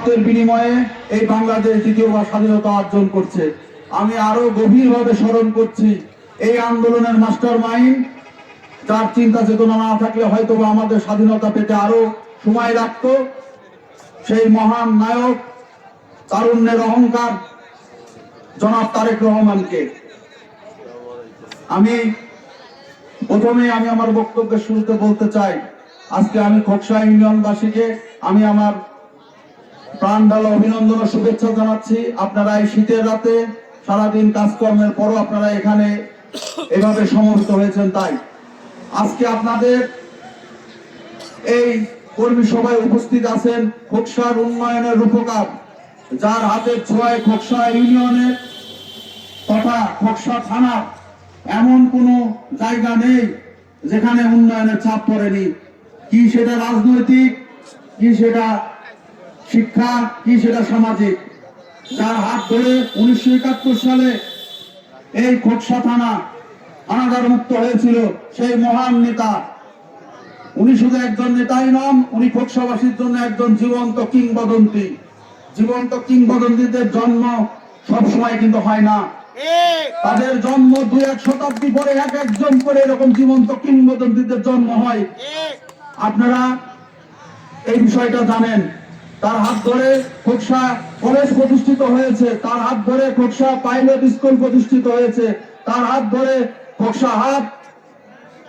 রক্তের বিনিময়ে এই বাংলাদেশ দ্বিতীয়বার স্বাধীনতা অর্জন করছে। আমি আরও গভীরভাবে স্মরণ করছি এই আন্দোলনের মাস্টার মাইন্ড যার চিন্তা চেতনা না থাকলে হয়তো আমাদের স্বাধীনতা পেতে আরও সময় লাগতো। সেই মহান নায়ক, তারুণ্যের অহংকার, জনাব তারেক রহমানকে। আমি প্রথমে আমি আমার বক্তব্যের শুরুতে বলতে চাই, আজকে আমি খোকসা ইউনিয়নবাসীকে, আমি আমার প্রাণ অভিনন্দন ও শুভেচ্ছা জানাচ্ছি। আপনারা এই শীতের রাতে সারাদিন কাজকর্মের পরও আপনারা এখানে এভাবে হয়েছেন তাই। আজকে আপনাদের এই কর্মী সভায় উপস্থিত আছেন খোকসার উন্নয়নের রূপকার, যার হাতের ছোঁয়ায় খোকসা ইউনিয়নের তথা খোকসা থানার এমন কোনো জায়গা নেই যেখানে উন্নয়নের চাপ পড়েনি। কি সেটা রাজনৈতিক, কি সেটা শিক্ষা কি সেটা সামাজিক? যার হাত ধরে উনিশশো একাত্তর সালে এই খোকসা থানা অনাগার মুক্ত হয়েছিল সেই মহান নেতা। উনি শুধু একজন নেতাই নন, উনি খোকসাবাসীর জন্য একজন জীবন্ত কিংবদন্তি। জীবন্ত কিংবদন্তিদের জন্ম সবসময় কিন্তু হয় না। তাদের জন্ম দু এক শতাব্দী পরে এক একজন করে এরকম জীবন্ত কিংবদন্তিদের জন্ম হয়। আপনারা এই বিষয়টা জানেন। তার হাত ধরে খোকসা কলেজ প্রতিষ্ঠিত হয়েছে। তার হাত ধরে খোকসা পাইলট স্কুল প্রতিষ্ঠিত হয়েছে। তার হাত ধরে খোকসা হাত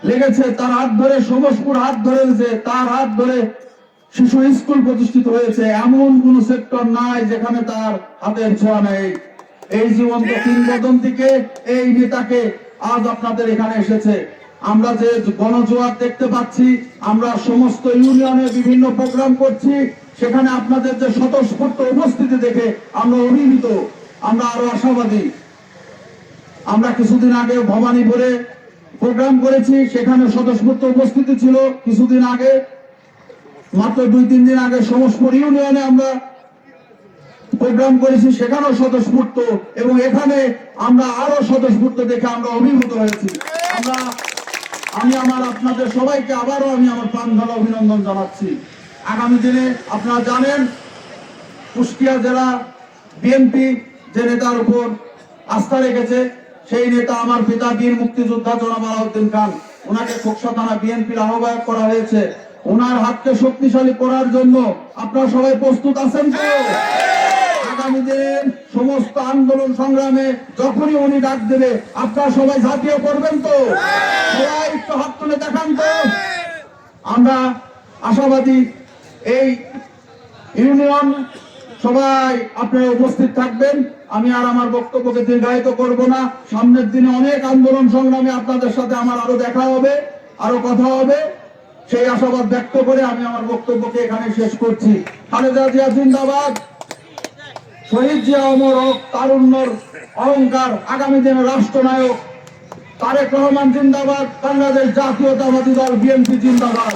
লেগেছে। তার হাত ধরে সমসপুর হাত ধরেছে তার হাত ধরে শিশু স্কুল প্রতিষ্ঠিত হয়েছে। এমন কোন সেক্টর নাই যেখানে তার হাতের ছোঁয়া নেই। এই জীবন্ত কিংবদন্তিকে, এই নেতাকে আজ আপনাদের এখানে এসেছে। আমরা যে গণজোয়ার দেখতে পাচ্ছি, আমরা সমস্ত ইউনিয়নে বিভিন্ন প্রোগ্রাম করছি। সেখানে আপনাদের যে স্বতঃস্ফূর্ত উপস্থিতি দেখে আমরা অভিভূত, আমরা আরও আশাবাদী। আমরা কিছুদিন আগে ভবানীপুরে প্রোগ্রাম করেছি, সেখানে স্বতঃস্ফূর্ত উপস্থিতি ছিল কিছুদিন আগে। মাত্র দুই, তিন দিন আগে সমস্পুর ইউনিয়নে আমরা প্রোগ্রাম করেছি, সেখানেও স্বতঃস্ফূর্ত এবং এখানে আমরা আরও স্বতঃস্ফূর্ত দেখে আমরা অভিভূত হয়েছি। আমরা, আমি আমার আপনাদের সবাইকে আবারও আমি আমার প্রাণ ঢালা অভিনন্দন জানাচ্ছি। আগামী দিনে আপনারা জানেন, কুষ্টিয়া জেলা বিএনপি যে নেতার উপর আস্থা রেখেছে, সেই নেতা আমার পিতা বীর মুক্তিযোদ্ধা জনাব আলাউদ্দিন খান। ওনাকে খোকসা থানা বিএনপির আহ্বায়ক করা হয়েছে। ওনার হাতকে শক্তিশালী করার জন্য আপনারা সবাই প্রস্তুত আছেন তো? আগামী দিনের সমস্ত আন্দোলন সংগ্রামে যখনই উনি ডাক দেবে, আপনারা সবাই ঝাঁপিয়ে পড়বেন তো? সবাই একটু হাত তুলে দেখান তো। আমরা আশাবাদী এই ইউনিয়ন সবাই আপনারা উপস্থিত থাকবেন। আমি আর আমার বক্তব্যকে দীর্ঘায়িত করব না। সামনের দিনে অনেক আন্দোলন সংগ্রামে আপনাদের সাথে আমার আরও দেখা হবে, আরও কথা হবে। সেই আশাবাদ ব্যক্ত করে আমি আমার বক্তব্যকে এখানে শেষ করছি। খালেদা জিয়া জিন্দাবাদ। শহীদ জিয়া অমর হোক, তারুণ্যর অহংকার, আগামী দিনে রাষ্ট্রনায়ক তারেক রহমান জিন্দাবাদ। বাংলাদেশ জাতীয়তাবাদী দল, বিএনপি জিন্দাবাদ।